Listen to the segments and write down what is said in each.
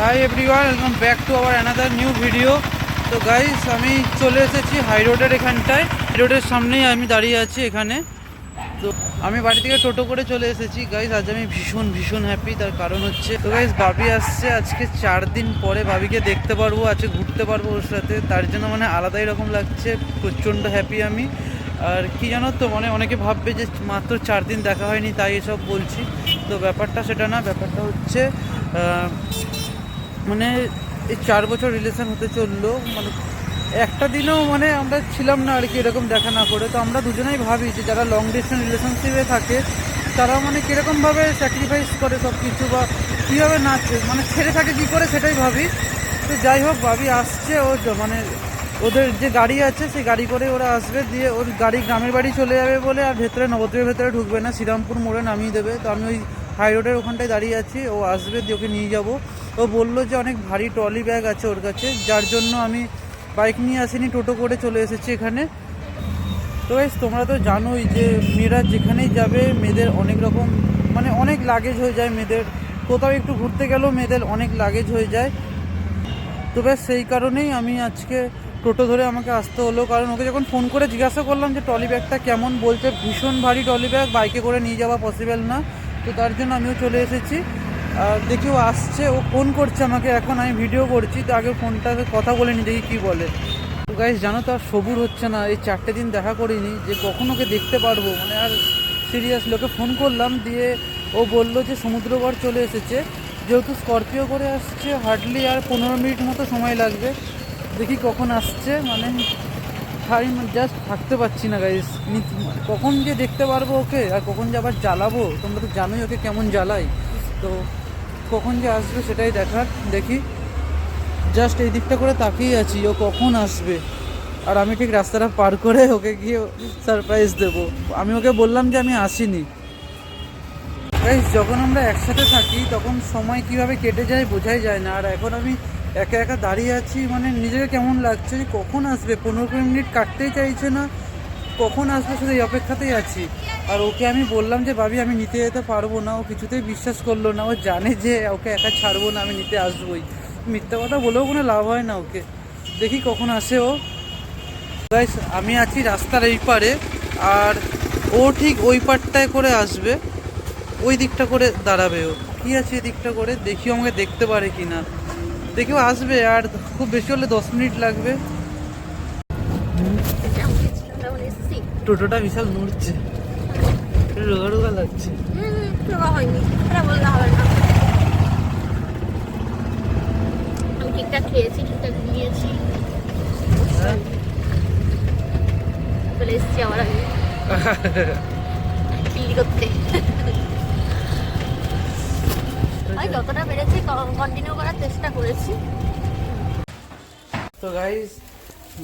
Hi everyone welcome back to our another new video তো guys আমি চলে এসেছি হাই রোডের এখানটায়। রোডের সামনেই আমি দাঁড়িয়ে আছি এখানে। তো আমি বাড়ি থেকে টোটো করে চলে এসেছি। গাইস আজ আমি ভীষণ ভীষণ হ্যাপি তার কারণ হচ্ছে, তো গাইস বাবি আসছে আজকে চার দিন পরে বাবিকে দেখতে পারব আজকে ঘুরতে পারব ওর সাথে। তার জন্য মানে আলাদাই রকম লাগছে, প্রচণ্ড হ্যাপি আমি। আর কি জানো তো মানে অনেকে ভাববে যে মাত্র চার দিন দেখা হয়নি, তাই এসব বলছি। তো ব্যাপারটা সেটা না, ব্যাপারটা হচ্ছে মানে এই চার বছর রিলেশন হতে চলল মানে একটা দিনও মানে আমরা ছিলাম না আর কি এরকম দেখা না করে। তো আমরা দুজনেই ভাবি যে যারা লং ডিস্টেন্স রিলেশনশিপে থাকে, তারা মানে কীরকমভাবে স্যাক্রিফাইস করে সব কিছু বা কীভাবে না মানে ছেড়ে থাকে কী করে সেটাই ভাবি। তো যাই হোক, ভাবি আসছে ও মানে ওদের যে গাড়ি আছে সেই গাড়ি করে ওরা আসবে, দিয়ে ওর গাড়ি গ্রামের বাড়ি চলে যাবে বলে আর ভেতরে নবদ্বীপের ভেতরে ঢুকবে না, শ্রীরামপুর মোড়ে নামিয়ে দেবে। তো আমি ওই হাই রোডের ওখানটায় দাঁড়িয়ে আছি, ও আসবে, দিয়ে ওকে নিয়ে যাব। ও বলল যে অনেক ভারী ট্রলি ব্যাগ আছে ওর কাছে, যার জন্য আমি বাইক নিয়ে আসিনি, টোটো করে চলে এসেছি এখানে। তো গাইস তোমরা তো জানোই যে মেয়েরা যেখানেই যাবে, মেয়েদের অনেক রকম মানে অনেক লাগেজ হয়ে যায় মেয়েদের। কোথাও একটু ঘুরতে গেলেও মেয়েদের অনেক লাগেজ হয়ে যায়। তো ব্যাস সেই কারণেই আমি আজকে টোটো ধরে আমাকে আসতে হলো, কারণ ওকে যখন ফোন করে জিজ্ঞাসা করলাম যে ট্রলি ব্যাগটা কেমন, বলছে ভীষণ ভারী ট্রলি ব্যাগ, বাইকে করে নিয়ে যাওয়া পসিবল না। তো তার জন্য আমিও চলে এসেছি। আর দেখি ও আসছে, ও ফোন করছে আমাকে, এখন আমি ভিডিও করছি, তো আগে ফোনটাতে কথা বলে নি, দেখি কী বলে। তো গাইস জানো তো আর সবুর হচ্ছে না, এই চারটে দিন দেখা করিনি, যে কখন ওকে দেখতে পারব। মানে আর সিরিয়াসলি ওকে ফোন করলাম, দিয়ে ও বলল যে সমুদ্রগড় চলে এসেছে। যেহেতু স্করপিও করে আসছে হার্ডলি আর পনেরো মিনিট মতো সময় লাগবে। দেখি কখন আসছে মানে আমি জাস্ট থাকতে পারছি না গাইস কখন যে দেখতে পারব ওকে, আর কখন যে আবার জ্বালাবো, তোমরা তো জানোই ওকে কেমন জ্বালাই। তো কখন যে আসবে সেটাই দেখার। দেখি। জাস্ট এই দিকটা করে তাকিয়ে আছি, ও কখন আসবে? আর আমি ঠিক রাস্তাটা পার করে ওকে গিয়ে সারপ্রাইজ দেবো। আমি ওকে বললাম যে আমি আসিনি। যখন আমরা একসাথে থাকি, তখন সময় কীভাবে কেটে যায় বোঝাই যায় না। আর এখন আমি একা একা দাঁড়িয়ে আছি মানে নিজেকে কেমন লাগছে যে কখন আসবে? পনেরো কুড়ি মিনিট কাটতেই চাইছে না, কখন আসবে শুধু এই অপেক্ষাতেই আছি। আর ওকে আমি বললাম যে, ভাবি, আমি নিতে যেতে পারব না। ও কিছুতেই বিশ্বাস করল না। ও জানে যে ওকে একা ছাড়বো না, আমি নিতে আসবোই। মিথ্যা কথা বলেও কোনো লাভ হয় না ওকে। দেখি কখন আসে ও। গাইস আমি আছি রাস্তার এই পারে আর ও ঠিক ওই পারটায় করে আসবে। ওই দিকটা করে দাঁড়াবে ও। কি আছে এই দিকটা করে? দেখিও আমাকে দেখতে পারে কি না দেখেও আসবে আর খুব বেশি হলে দশ মিনিট লাগবে। টোটোটা বিশাল নড়ছে। রোগা রোগা লাগছে। ঠিকঠাক খেয়েছি ঠিকঠাক হ্যাঁ? চলে এসেছি আবার আমি চিল্লি করতে আমি যতটা পেরেছি কন্টিনিউ করার চেষ্টা করেছি। তো গাইজ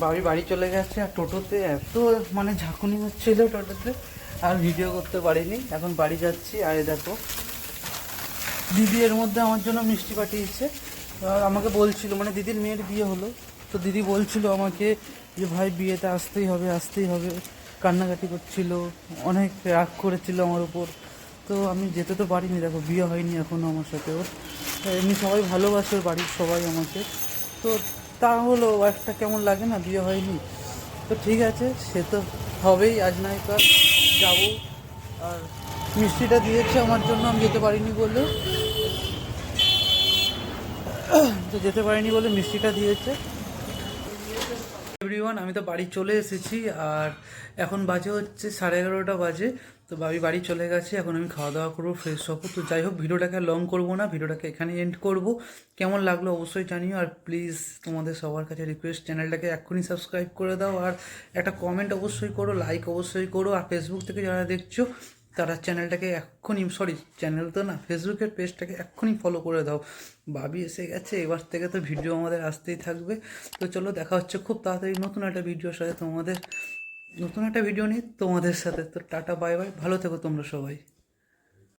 বাড়ি বাড়ি চলে গেছে আর টোটোতে এত মানে ঝাঁকুনি হচ্ছিল টোটোতে, আর ভিডিও করতে পারিনি। এখন বাড়ি যাচ্ছি, আর দেখো, দিদি এর মধ্যে আমার জন্য মিষ্টি পাঠিয়েছে। আমাকে বলছিল মানে দিদির মেয়ের বিয়ে হলো, তো দিদি বলছিল আমাকে যে, ভাই, বিয়েতে আসতেই হবে আসতেই হবে। কান্নাকাটি করছিল, অনেক রাগ করেছিল আমার উপর। তো আমি যেতে তো পারিনি, দেখো বিয়ে হয়নি এখনও আমার সাথে ওর। এমনি সবাই ভালোবাসে ওর বাড়ির সবাই আমাকে। তো তা হলো একটা কেমন লাগে না, বিয়ে হয়নি? তো ঠিক আছে, সে তো হবেই, আজ নাই কাল যাব। আর মিষ্টিটা দিয়েছে আমার জন্য, আমি যেতে পারিনি বলে। তো যেতে পারিনি বলে মিষ্টিটা দিয়েছে। এভরিওয়ান আমি তো বাড়ি চলে এসেছি আর এখন বাজে হচ্ছে সাড়ে এগারোটা বাজে। তো বাবি বাড়ি চলে গেছে, এখন আমি খাওয়া দাওয়া করব ফ্রেশ হব। তো যাই হোক, ভিডিওটাকে লং করব না, ভিডিওটাকে এখানে এন্ড করব। কেমন লাগল অবশ্যই জানিও আর প্লিজ তোমাদের সবার কাছে রিকোয়েস্ট চ্যানেলটাকে এক্ষুনি সাবস্ক্রাইব করে দাও। আর একটা কমেন্ট অবশ্যই করো লাইক অবশ্যই করো। আর ফেসবুক থেকে যারা দেখছ তারা চ্যানেলটাকে এক্ষুনি সরি চ্যানেল তো না ফেসবুকের পেজটাকে এক্ষুনি ফলো করে দাও। বাবি এসে গেছে, এবার থেকে তো ভিডিও আমাদের আসতেই থাকবে। তো চলো, দেখা হচ্ছে খুব তাড়াতাড়ি নতুন একটা ভিডিওর সাথে তোমাদের, নতুন একটা ভিডিও নিয়ে তোমাদের সাথে। তো টাটা বাই বাই ভালো থেকো তোমরা সবাই।